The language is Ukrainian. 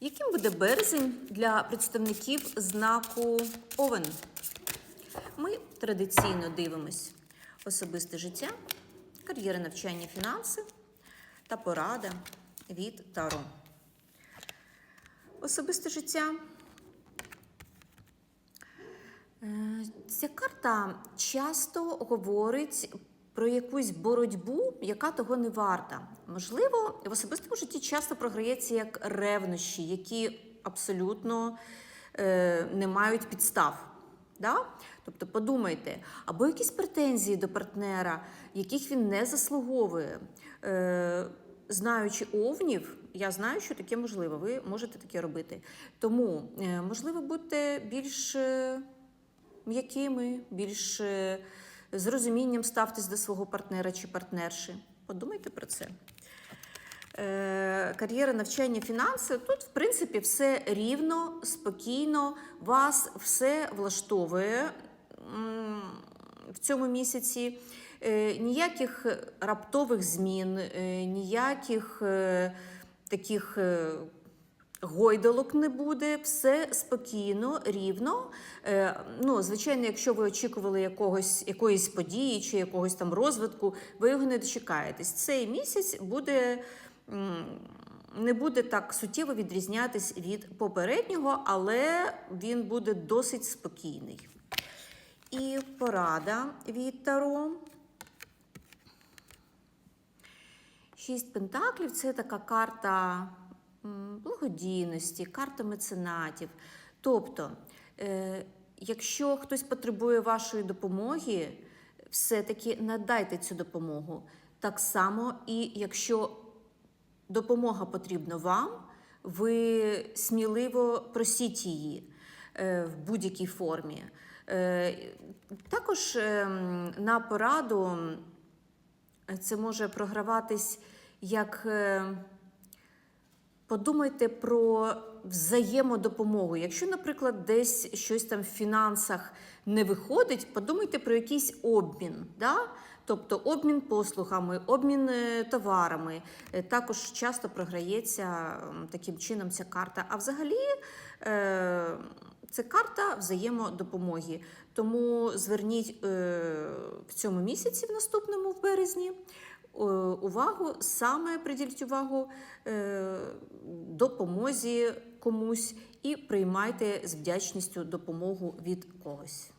Яким буде березень для представників знаку Овен? Ми традиційно дивимось особисте життя, кар'єра навчання, фінанси та порада від Таро. Особисте життя. Е, Ця карта часто говорить про якусь боротьбу, яка того не варта. Можливо, в особистому житті часто програється як ревнощі, які абсолютно е, не мають підстав. Да? Тобто подумайте, або якісь претензії до партнера, яких він не заслуговує. Е, знаючи овнів, я знаю, що таке можливо. Ви можете таке робити. Тому, е, можливо, будьте більш е, м'якими, більш е, з розумінням ставтесь до свого партнера чи партнерші. Подумайте про це. Е, Кар'єра, навчання, фінанси. Тут, в принципі, все рівно, спокійно, вас все влаштовує в цьому місяці. Е, Ніяких раптових змін, е, ніяких таких гойдалок не буде, все спокійно, рівно. Е, ну, звичайно, якщо ви очікували якогось, якоїсь події чи якогось там розвитку, ви його не дочекаєтесь. Цей місяць буде. Не буде так суттєво відрізнятись від попереднього, але він буде досить спокійний. І порада від Таро. Шість пентаклів це така карта благодійності, карта меценатів. Тобто, е, якщо хтось потребує вашої допомоги, все-таки надайте цю допомогу. Так само, і якщо допомога потрібна вам, ви сміливо просіть її е, в будь-якій формі. Е, Також на пораду це може програватись як подумайте про взаємодопомогу. Якщо, наприклад, десь щось там в фінансах не виходить, подумайте про якийсь обмін. Да? Тобто обмін послугами, обмін е, товарами. Е, Також часто програється таким чином ця карта. А взагалі е, це карта взаємодопомоги. Тому зверніть в цьому місяці, в наступному, в березні, увагу, саме приділіть увагу е, допомозі комусь і приймайте з вдячністю допомогу від когось.